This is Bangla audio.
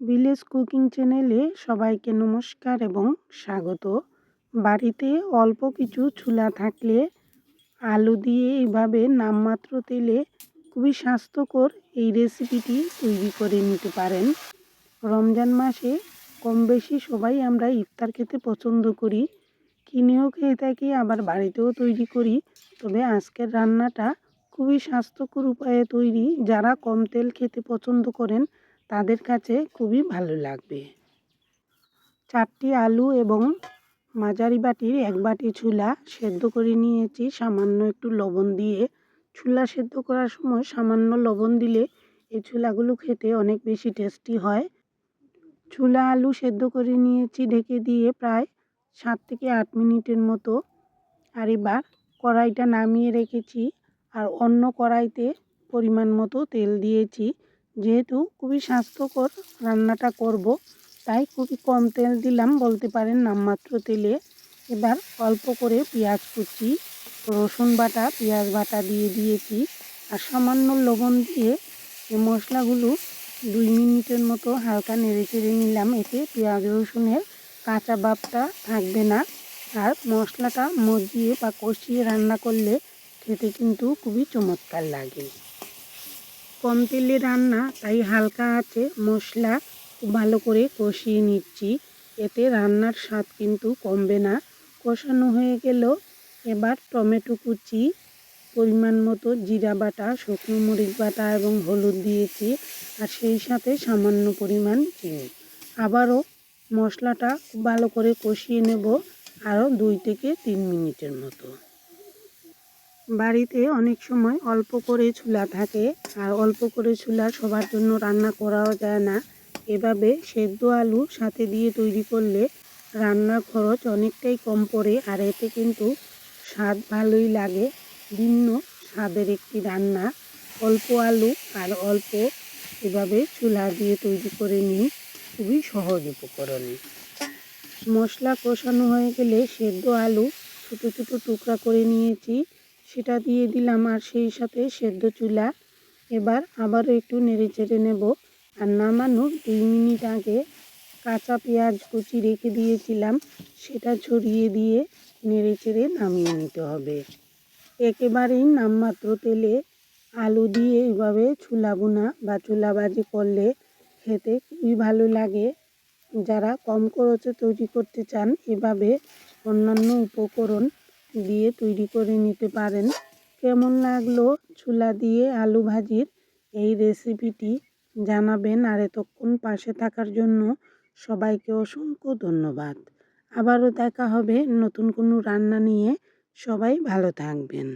ভিলেজ কুকিং চ্যানেলে সবাইকে নমস্কার এবং স্বাগত। বাড়িতে অল্প কিছু চুলা থাকলে আলু দিয়ে এভাবে নামমাত্র তেলে খুবই স্বাস্থ্যকর এই রেসিপিটি তৈরি করে নিতে পারেন। রমজান মাসে কম বেশি সবাই আমরা ইফতার খেতে পছন্দ করি, কিনেও খেয়ে থাকি, আবার বাড়িতেও তৈরি করি। তবে আজকের রান্নাটা খুবই স্বাস্থ্যকর উপায়ে তৈরি, যারা কম তেল খেতে পছন্দ করেন তাদের কাছে খুবই ভালো লাগবে। চারটি আলু এবং মাঝারি বাটির এক বাটি ছুলা সেদ্ধ করে নিয়েছি। সামান্য একটু লবণ দিয়ে ছুলা সেদ্ধ করার সময় সামান্য লবণ দিলে এই ছুলাগুলো খেতে অনেক বেশি টেস্টি হয়। ছুলা আলু সেদ্ধ করে নিয়েছি ঢেকে দিয়ে প্রায় সাত থেকে আট মিনিটের মতো। আর এবার কড়াইটা নামিয়ে রেখেছি। আর অন্য কড়াইতে পরিমাণ মতো তেল দিয়েছি। যেহেতু খুবই স্বাস্থ্যকর রান্নাটা করব, তাই খুবই কম তেল দিলাম, বলতে পারেন নামমাত্র তেলে। এবার অল্প করে পেঁয়াজ কুচি, রসুন বাটা, পেঁয়াজ বাটা দিয়ে দিয়েছি, আর সামান্য লবণ দিয়ে এই মশলাগুলো দুই মিনিটের মতো হালকা নেড়ে চেড়ে নিলাম, এতে পেঁয়াজ রসুনের কাঁচা বাপটা থাকবে না। আর মশলাটা মজিয়ে বা কষিয়ে রান্না করলে খেতে কিন্তু খুবই চমৎকার লাগে। কম তেলে রান্না, তাই হালকা আছে মশলা ভালো করে কষিয়ে নিচ্ছি। এতে রান্নার স্বাদ কিন্তু কমবে না। কষানো হয়ে গেল এবার টমেটো কুচি, পরিমাণ মতো জিরা বাটা, শুকনো মরিচ বাটা এবং হলুদ দিয়েছি আর সেই সাথে সামান্য পরিমাণ চিনি। আবারও মশলাটা ভালো করে কষিয়ে নেব আরও দুই থেকে তিন মিনিটের মতো। বাড়িতে অনেক সময় অল্প করে চুলা থাকে আর অল্প করে চুলা সবার জন্য রান্না করাও যায় না। এভাবে সেদ্ধ আলু সাথে দিয়ে তৈরি করলে রান্নার খরচ অনেকটাই কম পড়ে আর এতে কিন্তু স্বাদ ভালোই লাগে। ভিন্ন স্বাদের একটি রান্না। অল্প আলু আর অল্প এভাবে চুলা দিয়ে তৈরি করে নিই খুবই সহজ উপকরণে। মশলা কষানো হয়ে গেলে সেদ্ধ আলু ছোটো ছোটো টুকরা করে নিয়েছি। সেটা দিয়ে দিলাম আর সেই সাথে সেদ্ধ চুলা। এবার আবারও একটু নেড়ে চেড়ে নেব। আর নামানোর দুই মিনিট আগে কাঁচা পেঁয়াজ কুচি রেখে দিয়েছিলাম। সেটা ছড়িয়ে দিয়ে নেড়ে চেড়ে নামিয়ে নিতে হবে। একেবারেই নামমাত্র তেলে আলু দিয়ে এভাবে ছুলা বোনা বা চুলাবাজি করলে খেতে খুবই ভালো লাগে। যারা কম খরচে তৈরি করতে চান, এভাবে অন্যান্য উপকরণ দিয়ে তৈরি করে নিতে পারেন। কেমন লাগল ছোলা দিয়ে আলু ভাজির এই রেসিপিটি জানাবেন আর এতক্ষণ পাশে থাকার জন্য সবাইকে অসংখ্য ধন্যবাদ। আবারও দেখা হবে নতুন কোনো রান্না নিয়ে। সবাই ভালো থাকবেন।